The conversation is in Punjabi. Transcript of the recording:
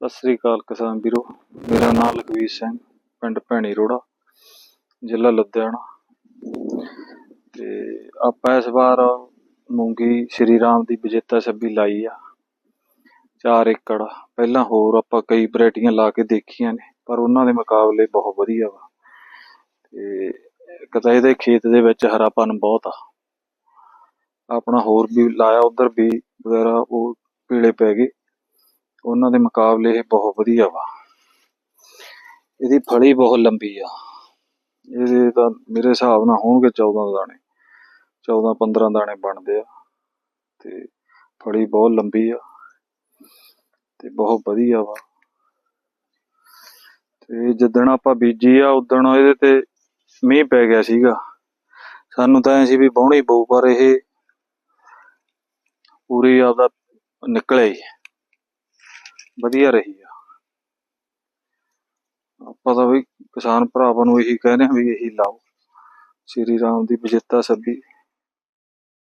ਸਤਿ ਸ੍ਰੀ ਅਕਾਲ ਕਿਸਾਨ ਵੀਰੋ। ਮੇਰਾ ਨਾਮ ਲਖਵੀਰ ਸਿੰਘ, ਪਿੰਡ ਭੈਣੀ ਰੋੜਾ, ਜ਼ਿਲ੍ਹਾ ਲੁਧਿਆਣਾ। ਤੇ ਆਪਾਂ ਇਸ ਵਾਰ ਮੂੰਗੀ ਸ਼੍ਰੀ ਰਾਮ ਦੀ ਵਿਜੇਤਾ 26 ਲਾਈ ਆ 4 ਏਕੜ। ਪਹਿਲਾਂ ਹੋਰ ਆਪਾਂ ਕਈ ਵੈਰਾਈਟੀਆਂ ਲਾ ਕੇ ਦੇਖੀਆਂ ਨੇ, ਪਰ ਉਹਨਾਂ ਦੇ ਮੁਕਾਬਲੇ ਬਹੁਤ ਵਧੀਆ ਵਾ। ਤੇ ਇੱਕ ਤਾਂ ਇਹਦੇ ਖੇਤ ਦੇ ਵਿੱਚ ਹਰਾਪਨ ਬਹੁਤ ਆ। ਆਪਣਾ ਹੋਰ ਵੀ ਲਾਇਆ, ਉਧਰ ਵੀ ਵਗੈਰਾ ਉਹ ਪੀਲੇ ਪੈ ਗਏ। ਉਹਨਾਂ ਦੇ ਮੁਕਾਬਲੇ ਇਹ ਬਹੁਤ ਵਧੀਆ ਵਾ। ਇਹਦੀ ਫਲੀ ਬਹੁਤ ਲੰਬੀ ਆ। ਇਹਦੇ ਤਾਂ ਮੇਰੇ ਹਿਸਾਬ ਨਾਲ ਹੋਣਗੇ 14 ਦਾਣੇ 14 15 ਦਾਣੇ ਬਣਦੇ ਆ ਤੇ ਫਲੀ ਬਹੁਤ ਲੰਬੀ ਆ ਤੇ ਬਹੁਤ ਵਧੀਆ ਵਾ। ਤੇ ਜਿੱਦਣ ਆਪਾਂ ਬੀਜੀ ਆ, ਉਦਣ ਇਹਦੇ ਤੇ ਮੀਂਹ ਪੈ ਗਿਆ ਸੀਗਾ। ਸਾਨੂੰ ਤਾਂ ਐ ਸੀ ਵੀ ਬਾਉਣੀ ਪਊ, ਪਰ ਇਹ ਪੂਰੀ ਆਪਦਾ ਨਿਕਲਿਆ ਹੀ। ਵਧੀਆ ਰਹੀ ਆ। ਆਪਾਂ ਤਾਂ ਵੀ ਕਿਸਾਨ ਭਰਾਵਾਂ ਨੂੰ ਇਹੀ ਕਹਿੰਦੇ ਆ ਵੀ ਇਹੀ ਲਾਓ। ਸ਼੍ਰੀ ਰਾਮ ਦੀ ਵਿਜੇਤਾ ਸੱਬੀ